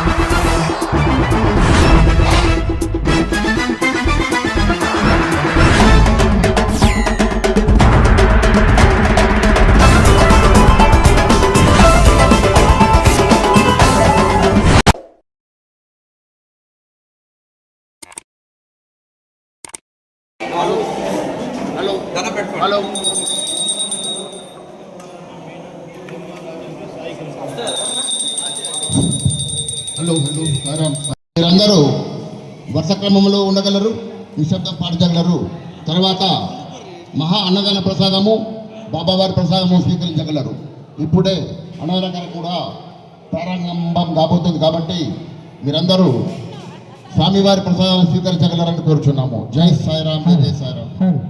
Hello వరుస క్రమంలో ఉండగలరు నిశ్శబ్దం పాటించగలరు. తర్వాత మహా అన్నదాన ప్రసాదము బాబావారి ప్రసాదము స్వీకరించగలరు. ఇప్పుడే అన్నదాన కూడా ప్రారంభం కాబోతుంది కాబట్టి మీరందరూ స్వామివారి ప్రసాదాన్ని స్వీకరించగలరని కోరుచున్నాము. జై సాయిరామ్ జై సాయిరామ్.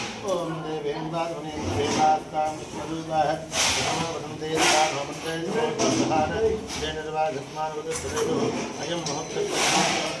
ஓம் தேவேந்தாத்மனேந்த தேவாஸ்தாம் விஸ்வரூபாக நமோ வசந்தே ராமந்தே ஜெயநிர்வாகத்மானுவது அயம் மகோத்சவ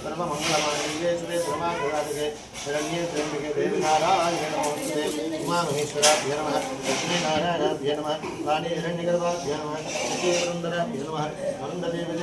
सर्वमङ्गलमाङ्गे सुरे सर्वाधिके शरण्ये त्र्यम्बिके देवनारायणे नमस्ते उमामहेश्वराभ्य नमः लक्ष्मीनारायणाभ्य नमः वाणी हिरण्यगर्भाभ्य नमः श्रीवृन्दराभ्य नमः वरुन्ददेव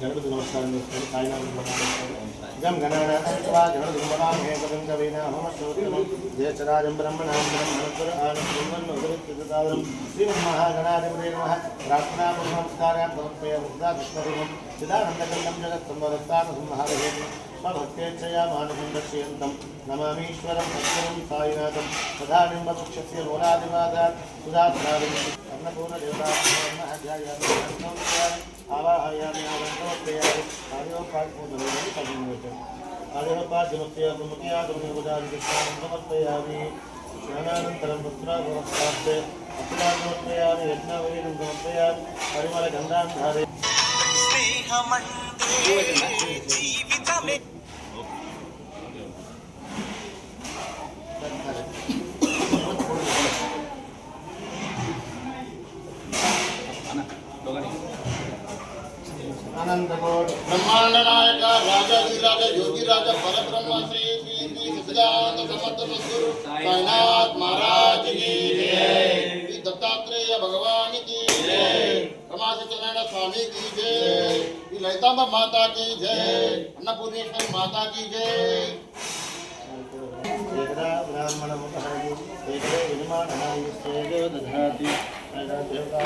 గణపతి నమస్కారం చేసుకోండి సాయినాథం ఇదం గణానాథా గణపతి గుణవామే కవిం కవీనా హోమశ్రోత్రమం జ్యేష్ఠరాజం బ్రహ్మణాం బ్రహ్మణస్వర ఆనందం శ్రీమన్మహాగణాధిపతే నమః ప్రార్థనా నమస్కారాన్ సమర్పయ ముద్దా కృష్ణరూపం చిదానందకండం జగత్సంవదత్తానసంహారహేతు స్వభక్తేచ్ఛయా మానసం దర్శయంతం నమామీశ్వరం సత్యం సాయినాథం తథానింబవృక్షస్య మూలాదివాదాత్ సుధాత్రాదిం అన్నపూర్ణదేవతాయామి ఆవాహయామి ఆనందోత్తయామి కార్యోపాధ్యమని పదిమూడు కార్యోపాధ్యమత్యాగముఖ్యాగముదాది సమర్పయామి స్నానానంతరం పుత్రాగమస్వాస్తే అస్మానోత్తయామి యజ్ఞవైరం సమర్పయామి పరిమళ గంధాంధారే आनंद गोड ब्रह्मांड नायक राजा राजा योगी राजा परब्रह्म श्री श्री श्री सच्चिदानंद समर्थ सद्गुरु साईनाथ महाराज की जय। श्री दत्तात्रेय भगवान की जय। रमाचरण स्वामी की जय। श्री ललितांबा माता की जय। अन्नपूर्णेश्वर माता की जय। एकदा ब्राह्मणमुखः एकदा दधाति। देवता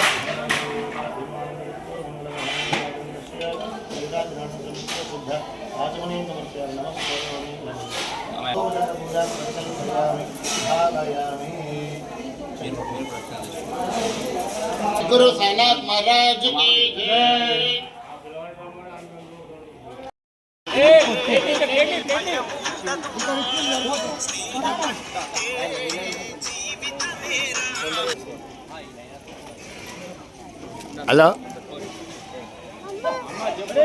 शुद्ध गुरु सानाथ महाराज की जय। हेलो। హలో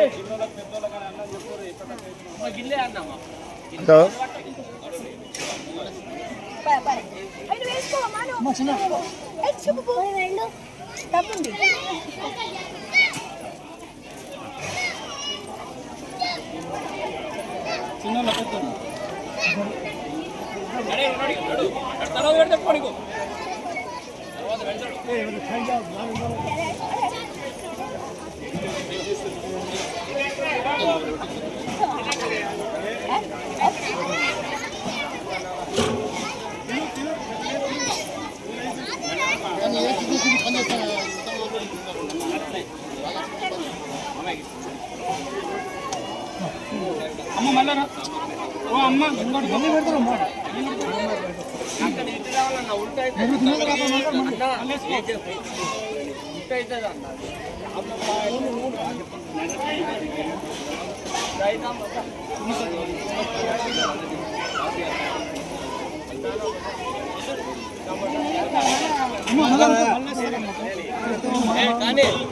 అయినా వేసుకోవమ్మా తర్వాత వెళ్తాడు అమ్మ మళ్ళా ఓ అమ్మ ఇంకోటి గమ్మి పెడతారు అమ్మ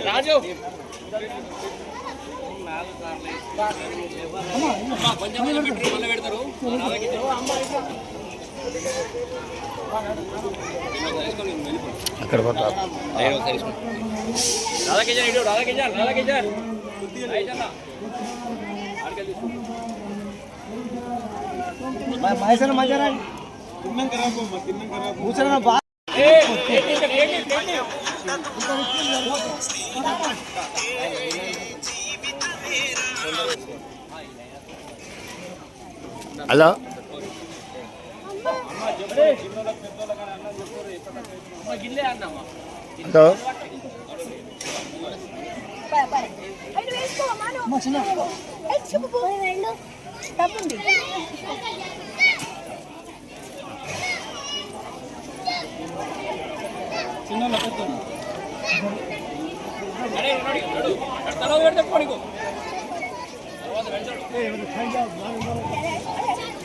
రాజు అక్కడ పట్టాలి రాధాకిజన్ ఇటు రాధాకిజన్ రాధాకిజన్ మైసన మధ్యరా కూర్చొని బా హలో? హలో? అయినా వేసుకోవమ్మా え我、ま看階段。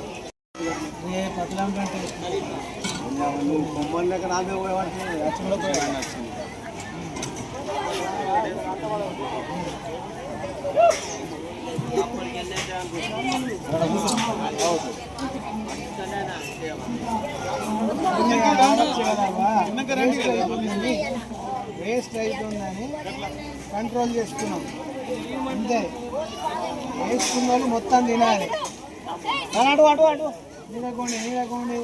వేస్ట్ అవుతుందని కంట్రోల్ చేసుకున్నాం అంతే వేసుకున్న వాళ్ళు మొత్తం తినాలి అటు అటు అటు నీడకోండి నీడకోండి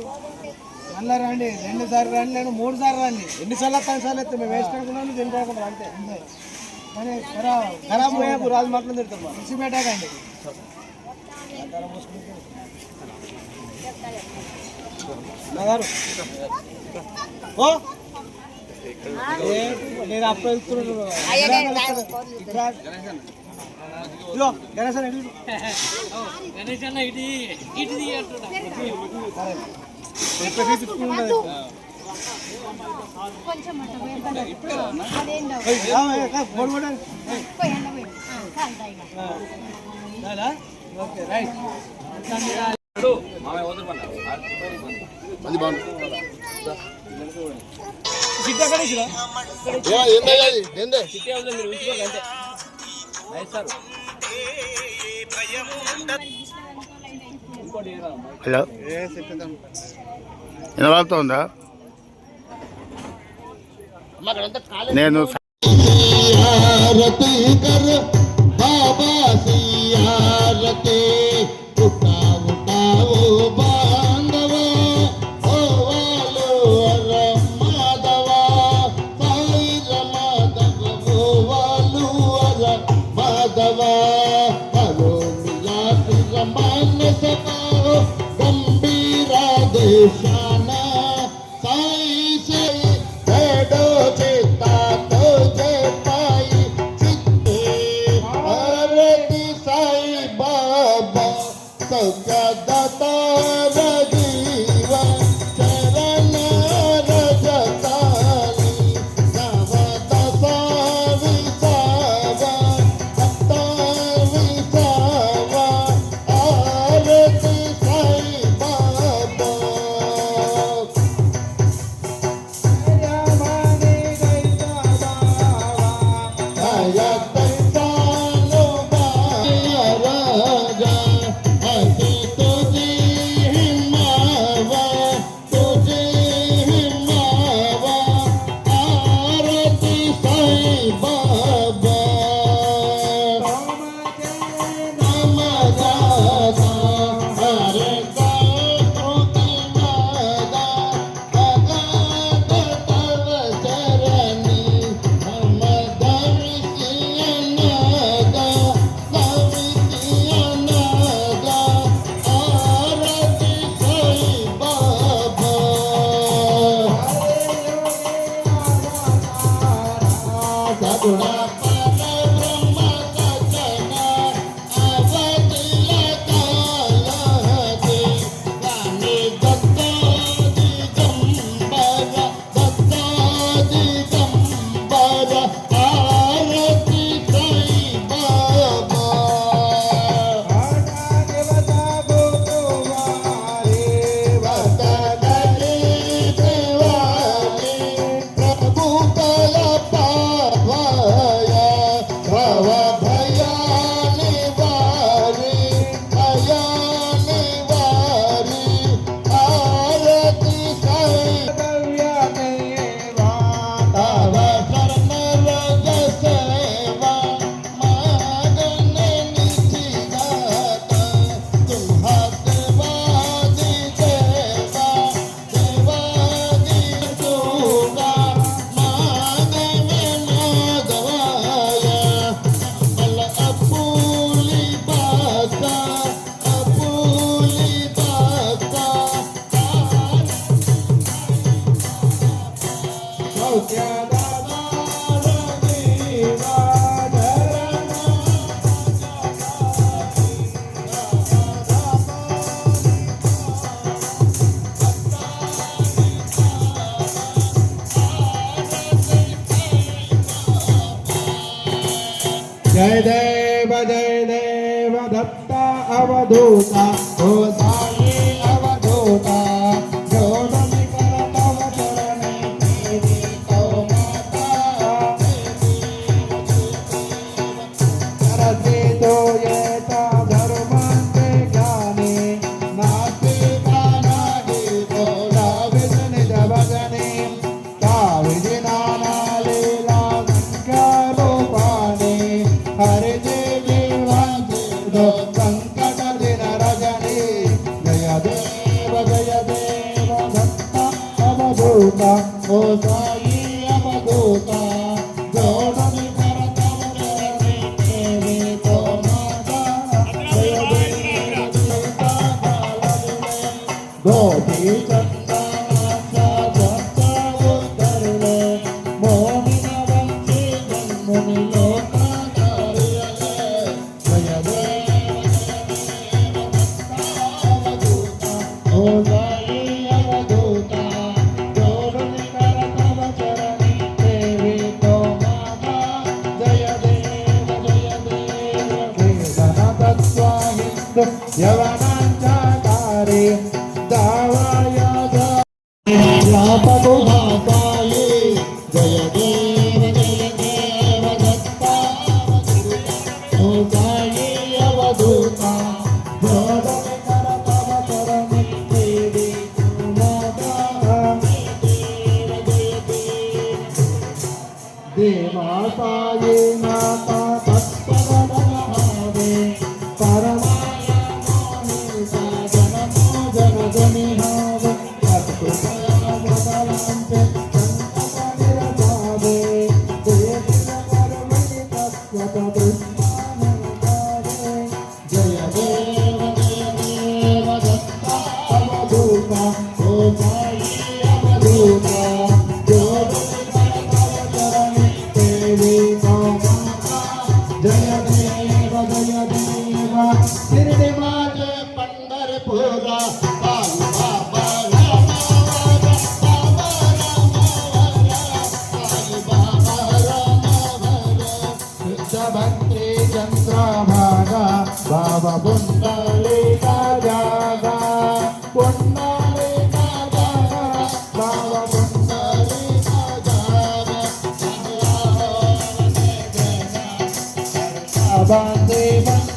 మళ్ళా రండి. రెండు సార్లు రండి లేదు మూడు సార్లు రండి. ఎన్నిసార్లు వస్తాను సార్లు వస్తే మేము వేస్ట్ అనుకున్నాం తింటాకుండా అంతే. కానీ ఖరాబ్ ఖరాబ్ పోయాకు రాజు మాటలు తిడతాం మిక్సీ పెట్టకండి ఓ. నేను అప్పుడు వెళ్తున్నాను ఇదిగో గణేశ్ అన్న ఇటు పోయి కాలుతా ఇక రాలా? ఓకే రైట్ అది బాగుంది సిట్ ఎక్కడ ఇచ్చిరా? ఏ, ఏందయ్యా ఇది? ఏందే హలో. వినబడుతుందా? నేను Baba Krishna. Wow. Santa Avadota, oh. Opa, opa. Yavananda Gari Dawa Yadha Rapa Goma Bande, bande.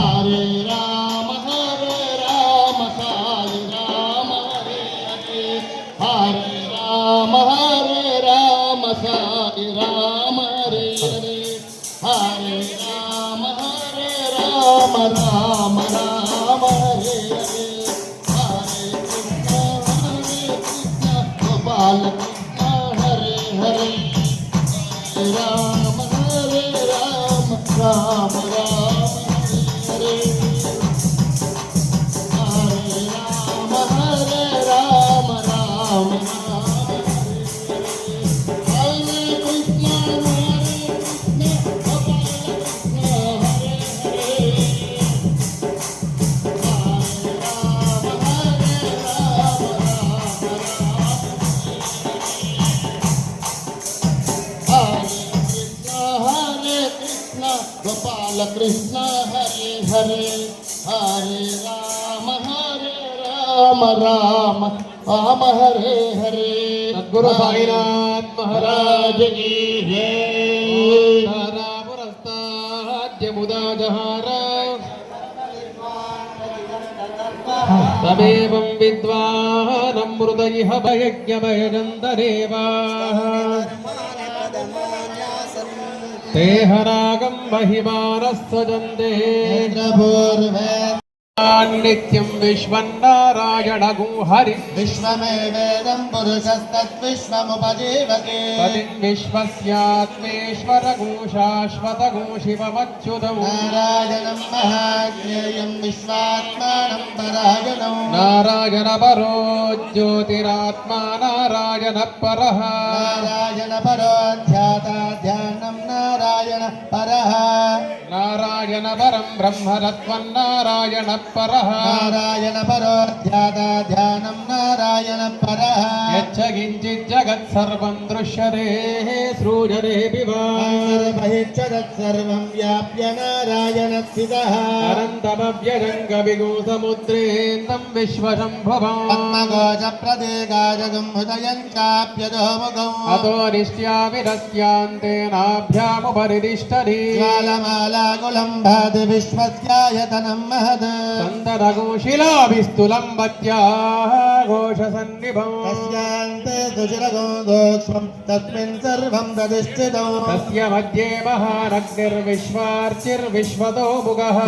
i'm Hare Rama. Rama Rama Hare Hare Sadhguru Sainath Maharaj key జై పురస్తాద్యముదాజహార తమేవం విద్వానమృత ఇహ భయజ్ఞభయజంతరేవా ते हरागं महिमानस्वजन्ते नित्यं विश्वन्नारायणगुं हरिं विश्वमेवेदं पुरुषस्तद्विश्वमुपजीवते हरिं विश्वस्यात्मेश्वरगुं शाश्वतगुं शिवमच्युतौ नारायणं महाज्ञेयं विश्वात्मानं परायणौ नारायणपरो ज्योतिरात्मा नारायणपरः नारायणपरो ध्याता ध्यानं नारायण परः नारायणपरं ब्रह्मरत्वं नारायण परः नारायण परो ध्याता ध्यानं नारायण परः यच्च किञ्चित् जगत् सर्वं दृश्यते सृजरेऽपि वा बहिश्च तत्सर्वं व्याप्य नारायणस्थितः अनन्तमव्यजङ्गविगुसमुद्रे तं विश्वशम्भवान्मगोचप्रदेगाजगं हृदयं चाप्यदोमुखम् अतो निष्ट्याविरस्यान्तेनाभ्यामुपरितिष्ठति ज्वालमालाकुलं भाति विश्वस्यायतनं महत् न्दरघोषिलाभिस्तुलम्बत्याघोषसन्निभम् तस्यान्ते दुचिरगोदोक्ष्मम् तस्मिन् सर्वम् तदिष्ठितम् तस्य मध्ये महारग्निर्विश्वार्चिर्विश्वतो भुगः